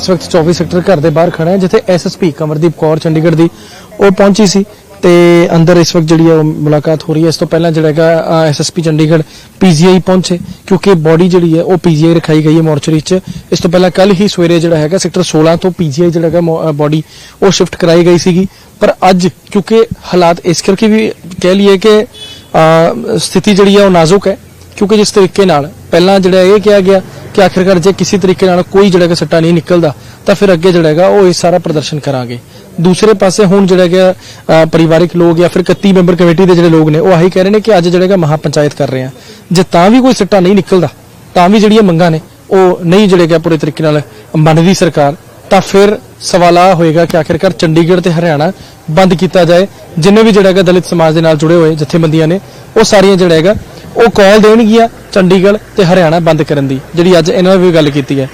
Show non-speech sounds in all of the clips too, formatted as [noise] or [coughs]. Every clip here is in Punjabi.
ਇਸ ਵਕਤ 24 ਸੈਕਟਰ ਘਰ ਦੇ ਬਾਹਰ ਖੜਾ ਹੈ, ਜਿੱਥੇ ਐਸਐਸਪੀ ਕਮਰਦੀਪ ਕੌਰ ਚੰਡੀਗੜ੍ਹ ਦੀ ਉਹ ਪਹੁੰਚੀ ਸੀ ਤੇ ਅੰਦਰ ਇਸ ਵਕਤ ਜਿਹੜੀ ਹੈ ਉਹ ਮੁਲਾਕਾਤ ਹੋ ਰਹੀ ਹੈ। ਇਸ ਤੋਂ ਪਹਿਲਾਂ ਜਿਹੜਾ ਹੈਗਾ ਐਸਐਸਪੀ ਚੰਡੀਗੜ੍ਹ ਪੀਜੀਆਈ ਪਹੁੰਚੇ, ਕਿਉਂਕਿ ਬੋਡੀ ਜਿਹੜੀ ਹੈ ਉਹ ਪੀਜੀਆਈ ਰਖਾਈ ਗਈ ਹੈ ਮੋਰਚਰੀ 'ਚ। ਇਸ ਤੋਂ ਪਹਿਲਾਂ ਕੱਲ ਹੀ ਸਵੇਰੇ ਜਿਹੜਾ ਹੈਗਾ ਸੈਕਟਰ 16 ਤੋਂ ਪੀਜੀਆਈ ਜਿਹੜਾ ਹੈਗਾ ਬੋਡੀ ਉਹ ਸ਼ਿਫਟ ਕਰਾਈ ਗਈ ਸੀਗੀ। ਪਰ ਅੱਜ ਕਿਉਂਕਿ ਹਾਲਾਤ ਇਸ ਕਰਕੇ ਵੀ ਕਹਿ ਲਈਏ ਕਿ ਸਥਿਤੀ ਜਿਹੜੀ ਹੈ ਉਹ ਨਾਜ਼ੁਕ ਹੈ, ਕਿਉਂਕਿ ਜਿਸ ਤਰੀਕੇ ਨਾਲ ਪਹਿਲਾਂ ਜਿਹੜਾ ਇਹ ਕਿਹਾ ਗਿਆ ਕਿ ਆਖਿਰਕਾਰ ਜੇ ਕਿਸੇ ਤਰੀਕੇ ਨਾਲ ਕੋਈ ਜਿਹੜਾ ਕਿ ਸੱਟਾ ਨਹੀਂ ਨਿਕਲਦਾ, ਤਾਂ ਫਿਰ ਅੱਗੇ ਜਿਹੜਾ ਹੈਗਾ ਉਹ ਇਹ ਸਾਰਾ ਪ੍ਰਦਰਸ਼ਨ ਕਰਾਂਗੇ। ਦੂਸਰੇ ਪਾਸੇ ਹੁਣ ਜਿਹੜਾ ਹੈਗਾ ਪਰਿਵਾਰਿਕ ਲੋਕ ਜਾਂ ਫਿਰ 31 ਮੈਂਬਰ ਕਮੇਟੀ ਦੇ ਜਿਹੜੇ ਲੋਕ ਨੇ, ਉਹ ਆਹੀ ਕਹਿ ਰਹੇ ਨੇ ਕਿ ਅੱਜ ਜਿਹੜਾ ਹੈਗਾ ਮਹਾ ਪੰਚਾਇਤ ਕਰ ਰਹੇ ਆ। ਜੇ ਤਾਂ ਵੀ ਕੋਈ ਸੱਟਾ ਨਹੀਂ ਨਿਕਲਦਾ, ਤਾਂ ਵੀ ਜਿਹੜੀਆਂ ਮੰਗਾਂ ਨੇ, ਉਹ ਨਹੀਂ ਜਿਹੜੇ ਹੈਗਾ ਪੂਰੇ ਤਰੀਕੇ ਨਾਲ ਮੰਨਦੀ ਸਰਕਾਰ, ਤਾਂ ਫਿਰ ਸਵਾਲ ਆ ਹੋਏਗਾ ਕਿ ਆਖਿਰਕਾਰ ਚੰਡੀਗੜ੍ਹ ਤੇ ਹਰਿਆਣਾ ਬੰਦ ਕੀਤਾ ਜਾਏ। ਜਿੰਨੇ ਵੀ ਜਿਹੜਾ ਹੈਗਾ ਦਲਿਤ ਸਮਾਜ ਦੇ ਨਾਲ ਜੁੜੇ ਹੋਏ ਜਥੇਬੰਦੀਆਂ ਨੇ, ਉਹ ਸਾਰੀਆਂ ਜਿਹੜਾ ਹੈਗਾ, ਉਹ ਕਾਲ ਦੇਣਗੀਆਂ। ਚੰਡੀਗੜ੍ਹ ਤੇ ਹਰਿਆਣਾ ਬੰਦ ਕਰਨ ਦੀ, ਜਿਹੜੀ ਅੱਜ ਇਹਨਾਂ ਨੇ ਵੀ ਗੱਲ ਕੀਤੀ ਹੈ।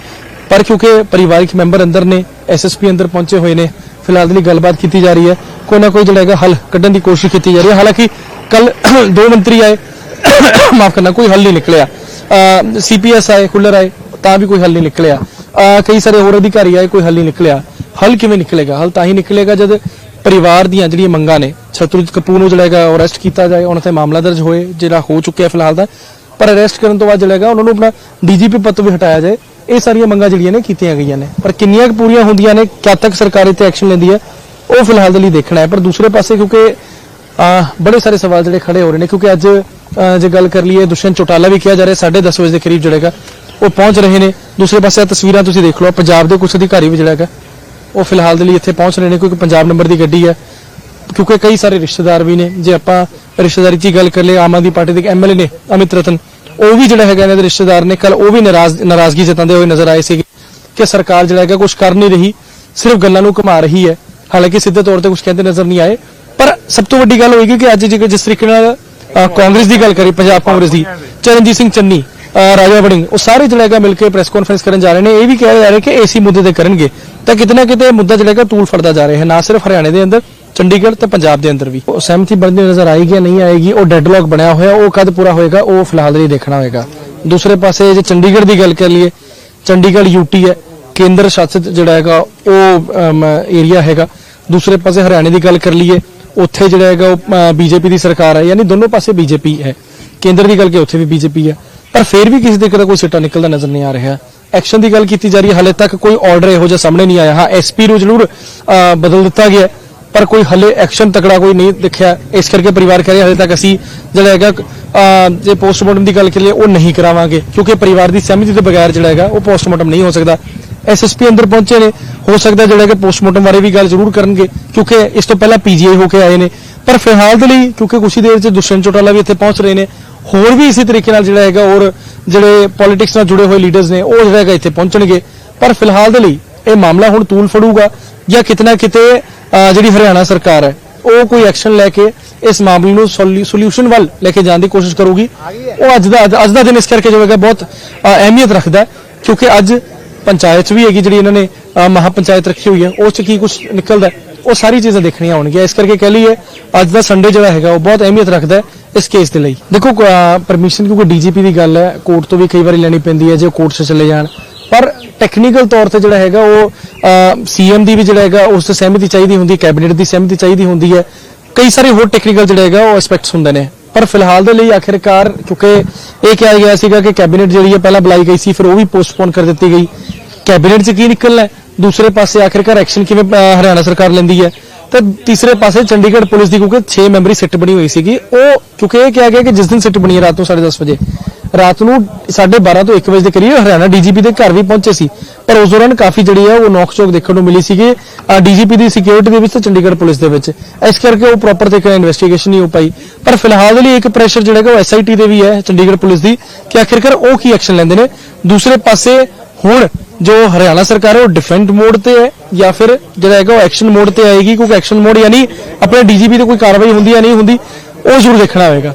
ਪਰ ਕਿਉਂਕਿ ਪਰਿਵਾਰਿਕ ਮੈਂਬਰ ਅੰਦਰ ਨੇ ਐਸਐਸਪੀ ਅੰਦਰ ਪਹੁੰਚੇ ਹੋਏ ਨੇ, ਫਿਲਹਾਲ ਦੇ ਲਈ ਗੱਲਬਾਤ ਕੀਤੀ ਜਾ ਰਹੀ ਹੈ। ਕੋਈ ਨਾ ਕੋਈ ਜਿਹੜਾ ਹੈਗਾ ਹੱਲ ਕੱਢਣ ਦੀ ਕੋਸ਼ਿਸ਼ ਕੀਤੀ ਜਾ ਰਹੀ ਹੈ। ਹਾਲਾਂਕਿ ਕੱਲ [coughs] ਦੋ ਮੰਤਰੀ ਆਏ, [coughs] ਮਾਫ ਕਰਨਾ, ਕੋਈ ਹੱਲ ਨਹੀਂ ਨਿਕਲਿਆ। ਸੀਪੀਐਸ ਆਏ ਖੁੱਲਰ ਆਏ, ਤਾਂ ਵੀ ਕੋਈ ਹੱਲ ਨਹੀਂ ਨਿਕਲਿਆ। ਅਹ, ਕਈ ਸਾਰੇ ਹੋਰ ਅਧਿਕਾਰੀ ਆਏ, ਕੋਈ ਹੱਲ ਨਹੀਂ ਨਿਕਲਿਆ। ਹੱਲ ਕਿਵੇਂ ਨਿਕਲੇਗਾ? ਹੱਲ ਤਾਂ ਹੀ ਨਿਕਲੇਗਾ ਜਦ ਪਰਿਵਾਰ ਦੀਆਂ ਜਿਹੜੀਆਂ ਮੰਗਾਂ ਨੇ, ਛਤਰਜੀਤ ਕਪੂਰ ਨੂੰ ਜਿਹੜਾ ਹੈਗਾ ਅਰੈਸਟ ਕੀਤਾ ਜਾਏ ਉਹਨਾਂ ਤੇ ਮਾਮਲਾ ਦਰਜ ਹੋਏ, ਜਿਹੜਾ ਹੋ ਚੁੱਕਿਆ ਫਿਲਹਾਲ ਦਾ ਪਰ ਅਰੈਸਟ ਕਰਨ ਤੋਂ ਬਾਅਦ ਜਿਹੜਾ ਹੈਗਾ, ਉਹਨਾਂ ਨੂੰ ਆਪਣਾ ਡੀਜੀਪੀ ਪਦ ਤੋਂ ਵੀ ਹਟਾਇਆ ਜਾਏ। ਇਹ ਸਾਰੀਆਂ ਮੰਗਾਂ ਜਿਹੜੀਆਂ ਨੇ, ਕੀਤੀਆਂ ਗਈਆਂ ਨੇ। ਪਰ ਕਿੰਨੀਆਂ ਕੁ ਪੂਰੀਆਂ ਹੁੰਦੀਆਂ ਨੇ, ਕਿਆ ਤੱਕ ਸਰਕਾਰ ਇਹ ਤੇ ਐਕਸ਼ਨ ਲੈਂਦੀ ਹੈ, ਉਹ ਫਿਲਹਾਲ ਦੇ ਲਈ ਦੇਖਣਾ ਹੈ। ਪਰ ਦੂਸਰੇ ਪਾਸੇ ਕਿਉਂਕਿ ਬੜੇ ਸਾਰੇ ਸਵਾਲ ਜਿਹੜੇ ਖੜੇ ਹੋ ਰਹੇ ਨੇ, ਕਿਉਂਕਿ ਅੱਜ ਜੇ ਗੱਲ ਕਰ ਲਈਏ ਦੁਸ਼ਯੰਤ ਚੌਟਾਲਾ ਵੀ ਕਿਹਾ ਜਾ ਰਿਹਾ 10:30 ਵਜੇ ਦੇ ਕਰੀਬ ਜਿਹੜਾ ਹੈਗਾ, ਉਹ ਪਹੁੰਚ ਰਹੇ ਨੇ। ਦੂਸਰੇ ਪਾਸੇ ਤਸਵੀਰਾਂ ਤੁਸੀਂ ਦੇਖ ਲਓ ਪੰਜਾਬ ਦੇ ਕੁਝ ਅਧਿਕਾਰੀ ਵੀ ਜਿਹੜਾ ਹੈਗਾ, ਉਹ ਫਿਲਹਾਲ ਦੇ ਲਈ ਇੱਥੇ ਪਹੁੰਚ ਰਹੇ ਨੇ, ਕਿਉਂਕਿ ਪੰਜਾਬ ਨੰਬਰ ਦੀ ਗੱਡੀ ਹੈ। ਕਿਉਂਕਿ ਕਈ ਸਾਰੇ ਰਿਸ਼ਤੇਦਾਰ ਵੀ ਨੇ, ਜੇ ਆਪਾਂ ਰਿਸ਼ਤੇਦਾਰੀ 'ਚ ਹੀ ਗੱਲ ਕਰ ਲਈਏ ਆਮ ਆਦਮੀ ਪਾਰਟੀ ਦੇ ਐਮਐਲਏ ਨੇ ਅਮਿਤ ਰਤਨ। ਉਹ ਵੀ ਜਿਹੜਾ ਹੈਗਾ ਇਹਨਾਂ ਦੇ ਰਿਸ਼ਤੇਦਾਰ ਨੇ ਕੱਲ ਉਹ ਵੀ ਨਾਰਾਜ਼ ਨਾਰਾਜ਼ਗੀ ਜਤਾਉਂਦੇ ਹੋਏ ਨਜ਼ਰ ਆਏ ਸੀ ਕਿ ਸਰਕਾਰ ਜਿਹੜਾ ਹੈਗਾ ਕੁਝ ਕਰ ਨਹੀਂ ਰਹੀ ਸਿਰਫ ਗੱਲਾਂ ਨੂੰ ਘੁਮਾ ਰਹੀ ਹੈ। ਹਾਲਾਂਕਿ ਸਿੱਧੇ ਤੌਰ ਤੇ ਕੁਝ ਕਹਿੰਦੇ ਨਜ਼ਰ ਨਹੀਂ ਆਏ ਪਰ ਸਭ ਤੋਂ ਵੱਡੀ ਗੱਲ ਹੋਏਗੀ ਕਿ ਅੱਜ ਜੇ ਜਿਸ ਤਰੀਕੇ ਨਾਲ ਅ, ਕਾਂਗਰਸ ਦੀ ਗੱਲ ਕਰੀ ਪੰਜਾਬ ਕਾਂਗਰਸ ਦੀ ਚਰਨਜੀਤ ਸਿੰਘ ਚੰਨੀ ਅ, ਰਾਜਾ ਵੜਿੰਗ ਉਹ ਸਾਰੇ ਜਿਹੜਾ ਹੈਗਾ ਮਿਲ ਕੇ ਪ੍ਰੈਸ ਕਾਨਫਰੰਸ ਕਰਨ ਜਾ ਰਹੇ ਨੇ ਇਹ ਵੀ ਕਿਹਾ ਜਾ ਰਿਹਾ ਕਿ ਏਸੀ ਮੁੱਦੇ ਤੇ ਕਰਨਗੇ। ਤਾਂ ਕਿਤੇ ਨਾ ਕਿਤੇ ਇਹ ਮੁੱਦਾ ਜਿਹੜਾ ਹੈਗਾ ਤੂਲ ਫੜਦਾ ਜਾ ਰਿਹਾ ਹੈ ਨਾ ਸਿਰਫ ਹਰਿਆਣੇ ਦੇ ਅੰਦਰ ਚੰਡੀਗੜ੍ਹ ਤੇ ਪੰਜਾਬ ਦੇ ਅੰਦਰ ਵੀ। ਉਹ ਸਹਿਮਤੀ ਬਣਦੀ ਨਜ਼ਰ ਆਏਗੀ ਜਾਂ ਨਹੀਂ ਆਏਗੀ, ਉਹ ਡੈਡਲੌਕ ਬਣਿਆ ਹੋਇਆ, ਉਹ ਕਦ ਪੂਰਾ ਹੋਏਗਾ, ਉਹ ਫਿਲਹਾਲ ਨਹੀਂ ਦੇਖਣਾ ਹੋਏਗਾ। ਦੂਸਰੇ ਪਾਸੇ ਜੇ ਚੰਡੀਗੜ੍ਹ ਦੀ ਗੱਲ ਕਰ ਲਈਏ, ਚੰਡੀਗੜ੍ਹ ਯੂਟੀ ਹੈ, ਕੇਂਦਰ ਸ਼ਾਸਿਤ ਜਿਹੜਾ ਹੈਗਾ, ਉਹ ਏਰੀਆ ਹੈਗਾ। ਦੂਸਰੇ ਪਾਸੇ ਹਰਿਆਣੇ ਦੀ ਗੱਲ ਕਰ ਲਈਏ, ਉੱਥੇ ਜਿਹੜਾ ਹੈਗਾ, ਉਹ ਬੀਜੇਪੀ ਦੀ ਸਰਕਾਰ ਹੈ, ਯਾਨੀ ਦੋਨੋਂ ਪਾਸੇ ਬੀਜੇਪੀ ਹੈ। ਕੇਂਦਰ ਦੀ ਗੱਲ ਕਿ ਉੱਥੇ ਵੀ ਬੀਜੇਪੀ ਹੈ। ਪਰ ਫਿਰ ਵੀ ਕਿਸੇ ਦੇ ਕਿਤੇ ਕੋਈ ਸਿੱਟਾ ਨਿਕਲਦਾ ਨਜ਼ਰ ਨਹੀਂ ਆ ਰਿਹਾ। ਐਕਸ਼ਨ ਦੀ ਗੱਲ ਕੀਤੀ ਜਾ ਰਹੀ ਹੈ, ਹਾਲੇ ਤੱਕ ਕੋਈ ਆਰਡਰ ਇਹੋ ਜਿਹਾ ਸਾਹਮਣੇ ਨਹੀਂ ਆਇਆ। ਹਾਂ ਐਸਪੀ ਨੂੰ ਜ਼ਰੂਰ ਬਦਲ ਦਿੱਤਾ ਗਿਆ। ਪਰ ਕੋਈ ਹਲੇ ਐਕਸ਼ਨ ਤਕੜਾ ਕੋਈ ਨਹੀਂ ਦਿਖਿਆ। ਇਸ ਕਰਕੇ ਪਰਿਵਾਰ ਕਹ ਰਿਹਾ, ਹਲੇ ਤੱਕ ਅਸੀਂ ਜਿਹੜਾ ਹੈਗਾ ਜੇ ਪੋਸਟਮਾਰਟਮ ਦੀ ਗੱਲ ਕਰੀਏ, ਉਹ ਨਹੀਂ ਕਰਾਵਾਂਗੇ। ਕਿਉਂਕਿ ਪਰਿਵਾਰ ਦੀ ਸਹਿਮਤੀ ਤੋਂ ਬਗੈਰ ਜਿਹੜਾ ਹੈਗਾ, ਉਹ ਪੋਸਟਮਾਰਟਮ ਨਹੀਂ ਹੋ ਸਕਦਾ। ਐਸਐਸਪੀ ਅੰਦਰ ਪਹੁੰਚੇ ਨੇ। ਹੋ ਸਕਦਾ ਜਿਹੜਾ ਕਿ ਪੋਸਟਮਾਰਟਮ ਬਾਰੇ ਵੀ ਗੱਲ ਜ਼ਰੂਰ ਕਰਨਗੇ, ਕਿਉਂਕਿ ਇਸ ਤੋਂ ਪਹਿਲਾਂ ਪੀਜੀਆਈ ਹੋ ਕੇ ਆਏ ਨੇ। ਪਰ ਫਿਲਹਾਲ ਦੇ ਲਈ, ਕਿਉਂਕਿ ਕੁਛ ਦੇਰ ਚ ਦੁਸ਼ਯੰਤ ਚੌਟਾਲਾ ਵੀ ਇੱਥੇ ਪਹੁੰਚ ਰਹੇ ਨੇ, ਹੋਰ ਵੀ ਇਸੇ ਤਰੀਕੇ ਨਾਲ ਜਿਹੜਾ ਹੈਗਾ ਔਰ ਜਿਹੜੇ ਪੋਲਿਟਿਕਸ ਨਾਲ ਜੁੜੇ ਹੋਏ ਲੀਡਰਸ ਨੇ, ਉਹ ਜਿਹੜਾ ਹੈਗਾ ਇੱਥੇ ਪਹੁੰਚਣਗੇ। ਪਰ ਫਿਲਹਾਲ ਦੇ ਲਈ, ਇਹ ਮਾਮਲਾ ਹੁਣ ਤੂਲ ਫੜੂਗਾ, ਜਾਂ ਕਿਤਨਾ ਕਿਤੇ ਜਿਹੜੀ ਹਰਿਆਣਾ ਸਰਕਾਰ ਹੈ ਉਹ ਕੋਈ ਐਕਸ਼ਨ ਲੈ ਕੇ ਇਸ ਮਾਮਲੇ ਨੂੰ ਸੋਲੂਸ਼ਨ ਵੱਲ ਲੈ ਕੇ ਜਾਣ ਦੀ ਕੋਸ਼ਿਸ਼ ਕਰੂਗੀ। ਉਹ ਅੱਜ ਦਾ ਅੱਜ ਦਾ ਦਿਨ ਇਸ ਕਰਕੇ ਜੋ ਹੈਗਾ ਬਹੁਤ ਅਹਿਮੀਅਤ ਰੱਖਦਾ ਕਿਉਂਕਿ ਅੱਜ ਪੰਚਾਇਤ ਵੀ ਹੈਗੀ ਜਿਹੜੀ ਇਹਨਾਂ ਨੇ ਅਹ, ਮਹਾ ਪੰਚਾਇਤ ਰੱਖੀ ਹੋਈ ਹੈ ਉਸ ਚ ਕੀ ਕੁਝ ਨਿਕਲਦਾ ਉਹ ਸਾਰੀ ਚੀਜ਼ਾਂ ਦੇਖਣੀਆਂ ਹੋਣਗੀਆਂ ਇਸ ਕਰਕੇ ਕਹਿ ਲਈਏ ਅੱਜ ਦਾ ਸੰਡੇ ਜਿਹੜਾ ਹੈਗਾ ਉਹ ਬਹੁਤ ਅਹਿਮੀਅਤ ਰੱਖਦਾ ਹੈ ਇਸ ਕੇਸ ਦੇ ਲਈ। ਦੇਖੋ ਪਰਮਿਸ਼ਨ ਕਿਉਂਕਿ ਡੀਜੀਪੀ ਦੀ ਗੱਲ ਹੈ ਕੋਰਟ ਤੋਂ ਵੀ ਕਈ ਵਾਰੀ ਲੈਣੀ ਪੈਂਦੀ ਹੈ ਜੇ ਕੋਰਟ 'ਚ ਚਲੇ ਜਾਣ ਪਰ ਟੈਕਨੀਕਲ ਤੌਰ ਤੇ ਜਿਹੜਾ ਹੈਗਾ ਉਹ ਸੀਐਮ ਦੀ ਵੀ ਜਿਹੜਾ ਹੈਗਾ, ਉਸ ਤੇ ਸਹਿਮਤੀ ਚਾਹੀਦੀ ਹੁੰਦੀ ਕੈਬਨਿਟ ਦੀ ਸਹਿਮਤੀ ਚਾਹੀਦੀ ਹੁੰਦੀ ਹੈ। ਕਈ ਸਾਰੇ ਹੋਰ ਟੈਕਨੀਕਲ ਜਿਹੜਾ ਹੈਗਾ, ਉਹ ਐਸਪੈਕਟਸ ਹੁੰਦੇ ਨੇ। ਪਰ ਫਿਲਹਾਲ ਦੇ ਲਈ ਆਖਿਰਕਾਰ, ਕਿਉਂਕਿ ਇਹ ਕਿਹਾ ਗਿਆ ਸੀਗਾ ਕਿ ਕੈਬਨਿਟ ਜਿਹੜੀ ਹੈ, ਪਹਿਲਾਂ ਬੁਲਾਈ ਗਈ ਸੀ, ਫਿਰ ਉਹ ਵੀ ਪੋਸਟਪੋਨ ਕਰ ਦਿੱਤੀ ਗਈ। ਕੈਬਨਿਟ 'ਚ ਕੀ ਨਿਕਲਣਾ ਦੂਸਰੇ ਪਾਸੇ ਆਖਿਰਕਾਰ ਐਕਸ਼ਨ ਕਿਵੇਂ ਹਰਿਆਣਾ ਸਰਕਾਰ ਲੈਂਦੀ ਹੈ? ਤੇ ਤੀਸਰੇ ਪਾਸੇ ਚੰਡੀਗੜ੍ਹ ਪੁਲਿਸ ਦੀ, ਕਿਉਂਕਿ 6 ਮੈਂਬਰੀ ਸਿੱਟ ਬਣੀ ਹੋਈ ਸੀਗੀ, ਉਹ, ਕਿਉਂਕਿ ਇਹ ਕਿਹਾ ਗਿਆ ਕਿ ਜਿਸ ਦਿਨ ਸਿੱਟ ਬਣੀ ਹੈ, ਰਾਤ ਨੂੰ 10:30 ਵਜੇ। ਰਾਤ ਨੂੰ 12:30 ਤੋਂ 1 ਵਜੇ ਦੇ ਕਰੀਬ ਹਰਿਆਣਾ ਡੀਜੀਪੀ ਦੇ ਘਰ ਵੀ ਪਹੁੰਚੇ ਸੀ। ਪਰ ਉਸ ਦੌਰਾਨ ਕਾਫੀ ਜਿਹੜੀ ਹੈ ਉਹ ਨੋਕਚੋਕ ਦੇਖਣ ਨੂੰ ਮਿਲੀ ਸੀਗੀ। ਡੀਜੀਪੀ ਦੀ ਸਿਕਿਉਰਿਟੀ ਦੇ ਵਿੱਚ ਤੇ ਚੰਡੀਗੜ੍ਹ ਪੁਲਿਸ ਦੇ ਵਿੱਚ। ਇਸ ਕਰਕੇ ਉਹ ਪ੍ਰੋਪਰ ਤਰੀਕੇ ਨਾਲ ਇਨਵੈਸਟੀਗੇਸ਼ਨ ਨਹੀਂ ਹੋ ਪਾਈ। ਪਰ ਫਿਲਹਾਲ ਦੇ ਲਈ ਇੱਕ ਪ੍ਰੈਸ਼ਰ ਜਿਹੜਾ ਹੈਗਾ ਉਹ ਐਸਆਈਟੀ ਦੇ ਵੀ ਹੈ, ਚੰਡੀਗੜ੍ਹ ਪੁਲਿਸ ਦੀ ਕਿ ਆਖਿਰਕਾਰ ਉਹ ਕੀ ਐਕਸ਼ਨ ਲੈਂਦੇ ਨੇ। ਦੂਸਰੇ ਪਾਸੇ ਹੁਣ ਜੋ ਹਰਿਆਣਾ ਸਰਕਾਰ ਹੈ ਉਹ ਡਿਫੈਂਡ ਮੋਡ ਤੇ ਹੈ ਜਾਂ ਫਿਰ ਜਿਹੜਾ ਹੈਗਾ ਉਹ ਐਕਸ਼ਨ ਮੋਡ ਤੇ ਆਏਗੀ, ਕਿਉਂਕਿ ਐਕਸ਼ਨ ਮੋਡ ਯਾਨੀ ਆਪਣੇ ਡੀਜੀਪੀ ਤੇ ਕੋਈ ਕਾਰਵਾਈ ਹੁੰਦੀ ਜਾਂ ਨਹੀਂ ਹੁੰਦੀ, ਉਹ ਜ਼ਰੂਰ ਦੇਖਣਾ ਹੋਵੇਗਾ